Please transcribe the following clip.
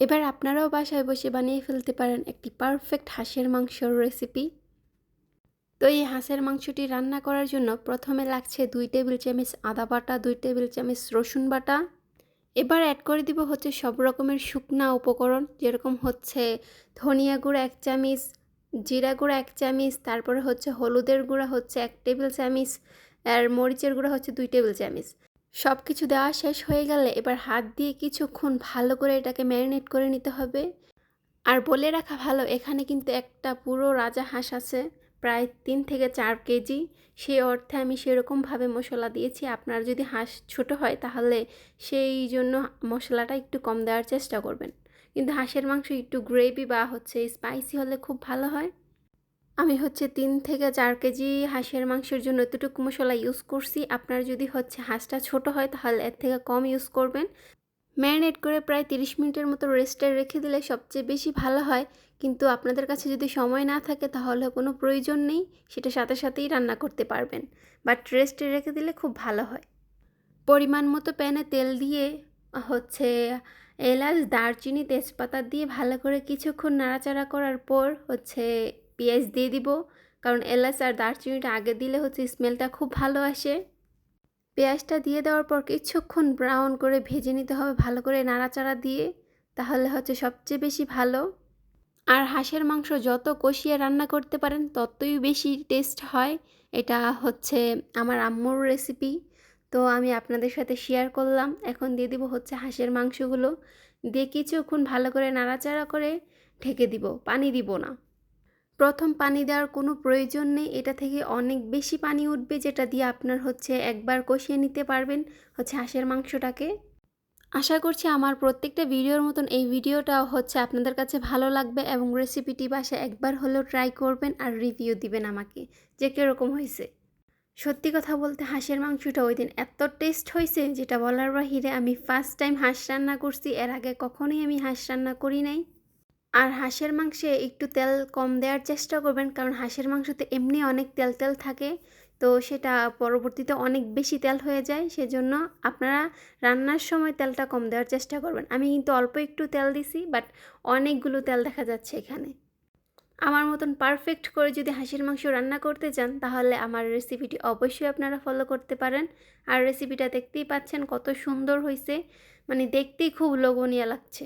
এবার আপনারাও বাসায় বসে বানিয়ে ফেলতে পারেন একটি পারফেক্ট হাঁসের মাংসর রেসিপি। তো এই হাঁসের মাংসটি রান্না করার জন্য প্রথমে লাগছে দুই টেবিল চামচ আদা বাটা, দুই টেবিল চামচ রসুন বাটা। এবার অ্যাড করে দিব হচ্ছে সব রকমের শুকনা উপকরণ, যেরকম হচ্ছে ধনিয়া গুঁড়া এক চামচ, জিরা গুঁড়া এক চামচ, তারপরে হচ্ছে হলুদের গুঁড়া হচ্ছে এক টেবিল চামচ, আর মরিচের গুঁড়া হচ্ছে দুই টেবিল চামচ। সব কিছু দেওয়া শেষ হয়ে গেলে এবার হাত দিয়ে কিছুক্ষণ ভালো করে এটাকে ম্যারিনেট করে নিতে হবে। আর বলে রাখা ভালো, এখানে কিন্তু একটা পুরো রাজা হাঁস আছে, প্রায় তিন থেকে চার কেজি। সেই অর্থে আমি সেরকমভাবে মশলা দিয়েছি। আপনার যদি হাঁস ছোট হয় তাহলে সেই জন্য মশলাটা একটু কম দেওয়ার চেষ্টা করবেন। কিন্তু হাঁসের মাংস একটু গ্রেভি বা হচ্ছে স্পাইসি হলে খুব ভালো হয়। আমি হচ্ছে তিন থেকে চার কেজি হাঁসের মাংসের জন্য এতটুকু মশলা ইউজ করছি। আপনার যদি হচ্ছে হাঁসটা ছোট হয় তাহলে এর থেকে কম ইউজ করবেন। ম্যারিনেট করে প্রায় তিরিশ মিনিটের মতো রেস্টে রেখে দিলে সবচেয়ে বেশি ভালো হয়। কিন্তু আপনাদের কাছে যদি সময় না থাকে তাহলে কোনো প্রয়োজন নেই, সেটা সাথে সাথেই রান্না করতে পারবেন। বাট রেস্টে রেখে দিলে খুব ভালো হয়। পরিমাণ মতো প্যানে তেল দিয়ে হচ্ছে এলাচ, দারচিনি, তেজপাতা দিয়ে ভালো করে কিছুক্ষণ নাড়াচাড়া করার পর হচ্ছে পেঁয়াজ দিয়ে দিব। কারণ এলাচ আর দারচিনিটা আগে দিলে হচ্ছে স্মেলটা খুব ভালো আসে। পেঁয়াজটা দিয়ে দেওয়ার পর কিছুক্ষণ ব্রাউন করে ভেজে নিতে হবে ভালো করে নাড়াচাড়া দিয়ে, তাহলে হচ্ছে সবচেয়ে বেশি ভালো। আর হাঁসের মাংস যত কষিয়ে রান্না করতে পারেন, ততই বেশি টেস্ট হয়। এটা হচ্ছে আমার আম্মুর রেসিপি তো আমি আপনাদের সাথে শেয়ার করলাম। এখন দিয়ে দিব হচ্ছে হাঁসের মাংসগুলো। দিয়ে কিছুক্ষণ ভালো করে নাড়াচাড়া করে ঢেকে দিব। পানি দিব না। প্রথম পানি দেওয়ার কোনো প্রয়োজন নেই। এটা থেকে অনেক বেশি পানি উঠবে, যেটা দিয়ে আপনার হচ্ছে একবার কষিয়ে নিতে পারবেন হচ্ছে হাঁসের মাংসটাকে। আশা করছি আমার প্রত্যেকটা ভিডিওর মতন এই ভিডিওটাও হচ্ছে আপনাদের কাছে ভালো লাগবে এবং রেসিপিটি বাসায় একবার হলেও ট্রাই করবেন আর রিভিউ দিবেন আমাকে, যে কীরকম হয়েছে। সত্যি কথা বলতে হাঁসের মাংসটা ওই দিন এত টেস্ট হয়েছে, যেটা বলার বাহিরে আমি ফার্স্ট টাইম হাঁস রান্না করছি, এর আগে কখনোই আমি হাঁস রান্না করি নাই। আর হাঁসের মাংসে একটু তেল কম দেওয়ার চেষ্টা করবেন, কারণ হাঁসের মাংসতে এমনি অনেক তেল তেল থাকে। তো সেটা পরবর্তীতে অনেক বেশি তেল হয়ে যায়, সেজন্য আপনারা রান্নার সময় তেলটা কম দেওয়ার চেষ্টা করবেন। আমি কিন্তু অল্প একটু তেল দিছি, বাট অনেকগুলো তেল দেখা যাচ্ছে এখানে। আমার মতন পারফেক্ট করে যদি হাঁসের মাংস রান্না করতে চান, তাহলে আমার রেসিপিটি অবশ্যই আপনারা ফলো করতে পারেন। আর রেসিপিটা দেখতেই পাচ্ছেন কত সুন্দর হয়েছে মানে দেখতেই খুব লোভনীয় লাগছে।